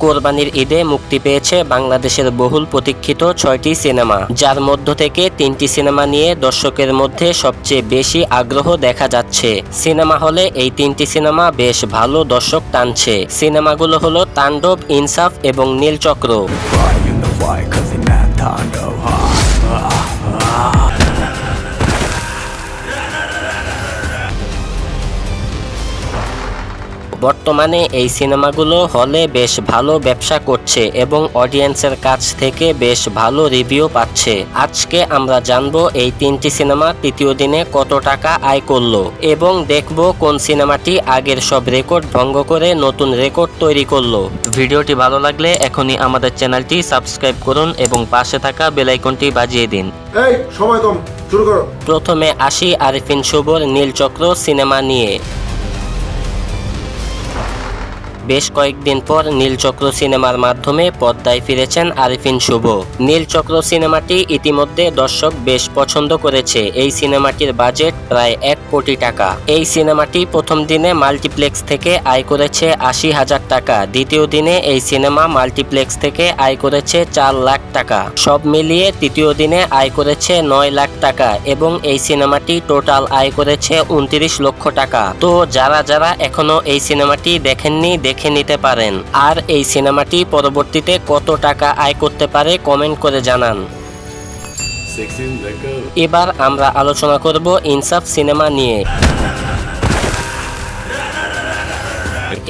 কোরবানির ঈদে মুক্তি পেয়েছে বাংলাদেশের বহুল প্রতীক্ষিত ছয়টি সিনেমা। যার মধ্য থেকে তিনটি সিনেমা নিয়ে দর্শকের মধ্যে সবচেয়ে বেশি আগ্রহ দেখা যাচ্ছে। সিনেমা হলে এই তিনটি সিনেমা বেশ ভালো দর্শক টানছে। সিনেমাগুলো হলো তাণ্ডব, ইনসাফ এবং নীলচক্র। বর্তমানে এই সিনেমাগুলো হলে বেশ ভালো ব্যবসা করছে এবং অডিয়েন্সের কাছ থেকে বেশ ভালো রিভিউ পাচ্ছে। আজকে আমরা জানব এই তিনটি সিনেমা তৃতীয় দিনে কত টাকা আয় করল এবং দেখব কোন সিনেমাটি আগের সব রেকর্ড ভঙ্গ করে নতুন রেকর্ড তৈরি করল। ভিডিওটি ভালো লাগলে এখনই আমাদের চ্যানেলটি সাবস্ক্রাইব করুন এবং পাশে থাকা বেলাইকনটি বাজিয়ে দিন। এই সময় কম শুরু করো। প্রথমে আসি আরিফিন শুভর নীলচক্র সিনেমা নিয়ে। বেশ কয়েকদিন পর নীলচক্র সিনেমার মাধ্যমে পর্দায় ফিরেছেন আরিফিন শুভ। নীলচক্র সিনেমাটি ইতিমধ্যে দর্শক বেশ পছন্দ করেছে। এই সিনেমাটির বাজেট প্রায় এক কোটি টাকা। এই সিনেমাটি প্রথম দিনে মাল্টিপ্লেক্স থেকে আয় করেছে আশি হাজার টাকা। দ্বিতীয় দিনে এই সিনেমা মাল্টিপ্লেক্স থেকে আয় করেছে চার লাখ টাকা। সব মিলিয়ে তৃতীয় দিনে আয় করেছে নয় লাখ টাকা এবং এই সিনেমাটি টোটাল আয় করেছে উনত্রিশ লক্ষ টাকা। তো যারা যারা এখনও এই সিনেমাটি দেখেননি, দেখে নিতে পারেন। আর এই সিনেমাটি পরবর্তীতে কত টাকা আয় করতে পারে কমেন্ট করে জানান। এবার আমরা আলোচনা করব ইনসাফ সিনেমা নিয়ে।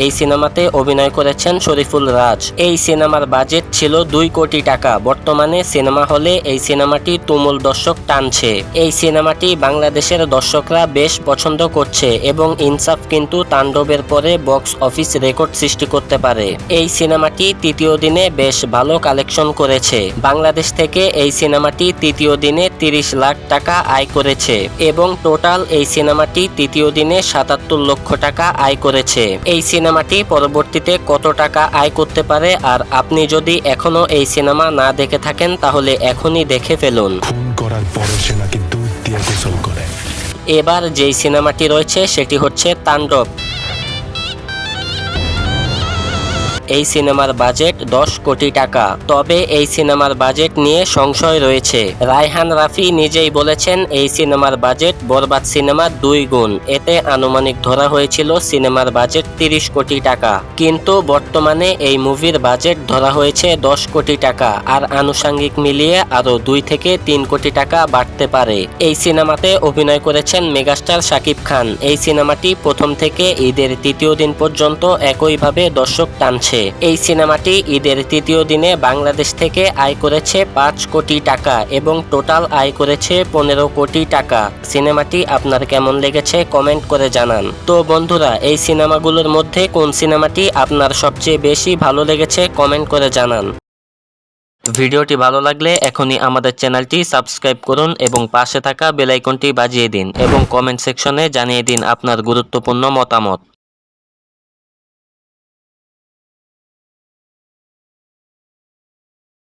এই সিনেমাতে অভিনয় করেছেন শরীফুল রাজ। এই সিনেমার বাজেট ছিল দুই কোটি টাকা। বর্তমানে সিনেমা হলে এই সিনেমাটি তুমুল দর্শক টানছে। এই সিনেমাটি বাংলাদেশের দর্শকরা বেশ পছন্দ করছে এবং ইনসাফ কিন্তু তাণ্ডবের পরে বক্স অফিস রেকর্ড সৃষ্টি করতে পারে। এই সিনেমাটি তৃতীয় দিনে বেশ ভালো কালেকশন করেছে। বাংলাদেশ থেকে এই সিনেমাটি তৃতীয় দিনে তিরিশ লাখ টাকা আয় করেছে এবং টোটাল এই সিনেমাটি তৃতীয় দিনে সাতাত্তর লক্ষ টাকা আয় করেছে। এই সিনেমাটি পরবর্তীতে কত টাকা আয় করতে পারে? আর আপনি যদি এখনও এই সিনেমা না দেখে থাকেন তাহলে এখনই দেখে ফেলুন। খুন করার পরও সে নাকি দুধ দিয়ে গোসল করে। এবার যেই সিনেমাটি রয়েছে সেটি হচ্ছে তাণ্ডব। এই সিনেমার বাজেট দশ কোটি টাকা। তবে এই সিনেমার বাজেট নিয়ে সংশয় রয়েছে। রায়হান রাফি নিজেই বলেছেন, এই সিনেমার বাজেট বরবাদ সিনেমার দুই গুণ। এতে আনুমানিক ধরা হয়েছিল সিনেমার বাজেট তিরিশ কোটি টাকা। কিন্তু বর্তমানে এই মুভির বাজেট ধরা হয়েছে দশ কোটি টাকা। আর আনুষাঙ্গিক মিলিয়ে আরও দুই থেকে তিন কোটি টাকা বাড়তে পারে। এই সিনেমাতে অভিনয় করেছেন মেগাস্টার শাকিব খান। এই সিনেমাটি প্রথম থেকে ঈদের তৃতীয় দিন পর্যন্ত একইভাবে দর্শক টানছে। এই সিনেমাটি ঈদের তৃতীয় দিনে বাংলাদেশ থেকে আয় করেছে পাঁচ কোটি টাকা এবং টোটাল আয় করেছে পনেরো কোটি টাকা। সিনেমাটি আপনার কেমন লেগেছে কমেন্ট করে জানান। তো বন্ধুরা, এই সিনেমাগুলোর মধ্যে কোন সিনেমাটি আপনার সবচেয়ে বেশি ভালো লেগেছে কমেন্ট করে জানান। ভিডিওটি ভালো লাগলে এখনই আমাদের চ্যানেলটি সাবস্ক্রাইব করুন এবং পাশে থাকা বেল আইকনটি বাজিয়ে দিন এবং কমেন্ট সেকশনে জানিয়ে দিন আপনার গুরুত্বপূর্ণ মতামত।